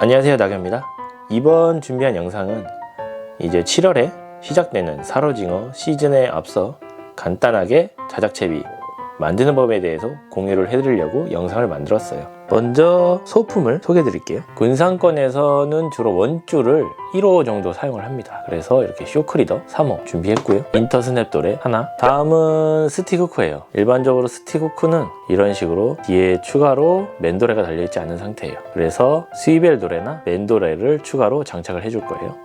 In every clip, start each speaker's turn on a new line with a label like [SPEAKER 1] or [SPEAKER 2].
[SPEAKER 1] 안녕하세요 나경입니다. 이번 준비한 영상은 이제 7월에 시작되는 사로징어 시즌에 앞서 간단하게 자작채비 만드는 법에 대해서 공유를 해드리려고 영상을 만들었어요. 먼저 소품을 소개해 드릴게요. 군상권에서는 주로 원줄을 1호 정도 사용을 합니다. 그래서 이렇게 쇼크리더 3호 준비했고요. 인터 스냅 도레 하나. 다음은 스틱후크예요. 일반적으로 스틱후크는 이런 식으로 뒤에 추가로 맨도레가 달려있지 않은 상태예요. 그래서 스위벨 도레나 맨도레를 추가로 장착을 해줄 거예요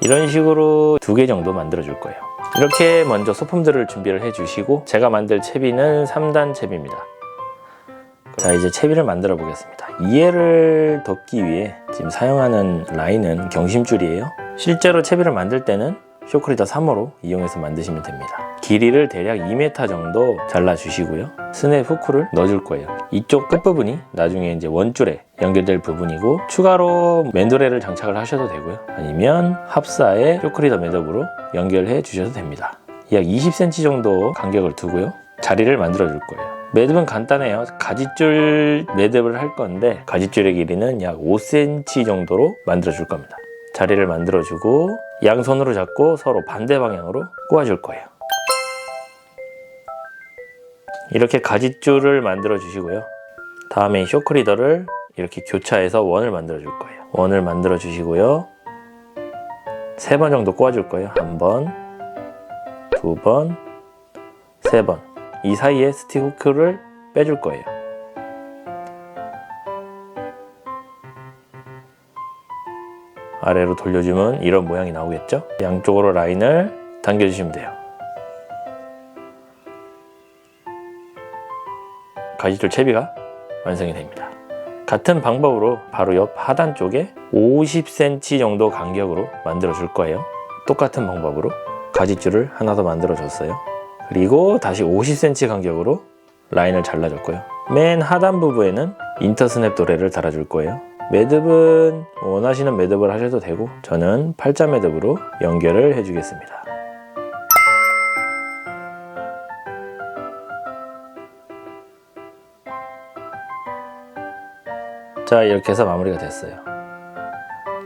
[SPEAKER 1] 이런 식으로 두 개 정도 만들어 줄 거예요. 이렇게 먼저 소품들을 준비를 해 주시고 제가 만들 채비는 3단 채비입니다. 자 이제 채비를 만들어 보겠습니다. 이해를 돕기 위해 지금 사용하는 라인은 경심줄이에요. 실제로 채비를 만들 때는 쇼크리더 3호로 이용해서 만드시면 됩니다 길이를 대략 2m 정도 잘라 주시고요. 스냅 후크를 넣어 줄 거예요. 이쪽 끝부분이 나중에 이제 원줄에 연결될 부분이고 추가로 맨도레를 장착을 하셔도 되고요. 아니면 합사에 쇼크리더 매듭으로 연결해 주셔도 됩니다. 약 20cm 정도 간격을 두고요. 자리를 만들어 줄 거예요. 매듭은 간단해요. 가지줄 매듭을 할 건데 가지줄의 길이는 약 5cm 정도로 만들어 줄 겁니다. 자리를 만들어 주고 양손으로 잡고 서로 반대 방향으로 꼬아 줄 거예요 이렇게 가지줄을 만들어 주시고요. 다음에 쇼크리더를 이렇게 교차해서 원을 만들어 줄 거예요. 원을 만들어 주시고요. 세 번 정도 꼬아 줄 거예요. 한 번 두 번 세 번. 이 사이에 스틱 후크를 빼줄 거예요. 아래로 돌려주면 이런 모양이 나오겠죠? 양쪽으로 라인을 당겨주시면 돼요 가지줄 채비가 완성이 됩니다. 같은 방법으로 바로 옆 하단 쪽에 50cm 정도 간격으로 만들어 줄 거예요. 똑같은 방법으로 가지줄을 하나 더 만들어 줬어요. 그리고 다시 50cm 간격으로 라인을 잘라줬고요. 맨 하단 부분에는 인터스냅 도레를 달아줄 거예요. 매듭은 원하시는 매듭을 하셔도 되고 저는 팔자 매듭으로 연결을 해주겠습니다. 자 이렇게 해서 마무리가 됐어요.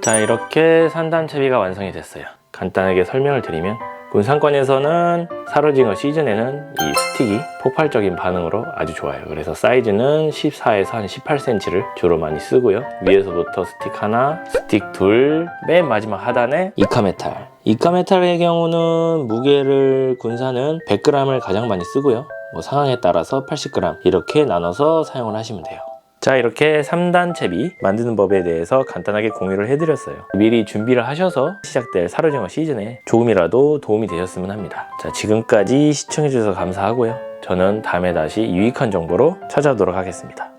[SPEAKER 1] 자 이렇게 산단 채비가 완성이 됐어요. 간단하게 설명을 드리면 군산권에서는 사로징어 시즌에는 이 스틱이 폭발적인 반응으로 아주 좋아요. 그래서 사이즈는 14에서 한 18cm를 주로 많이 쓰고요. 위에서부터 스틱 하나 스틱 둘 맨 마지막 하단에 이카메탈. 이카메탈의 경우는 무게를 군산은 100g을 가장 많이 쓰고요. 뭐 상황에 따라서 80g 이렇게 나눠서 사용을 하시면 돼요 자 이렇게 3단 채비 만드는 법에 대해서 간단하게 공유를 해드렸어요. 미리 준비를 하셔서 시작될 사료징어 시즌에 조금이라도 도움이 되셨으면 합니다. 자 지금까지 시청해주셔서 감사하고요. 저는 다음에 다시 유익한 정보로 찾아오도록 하겠습니다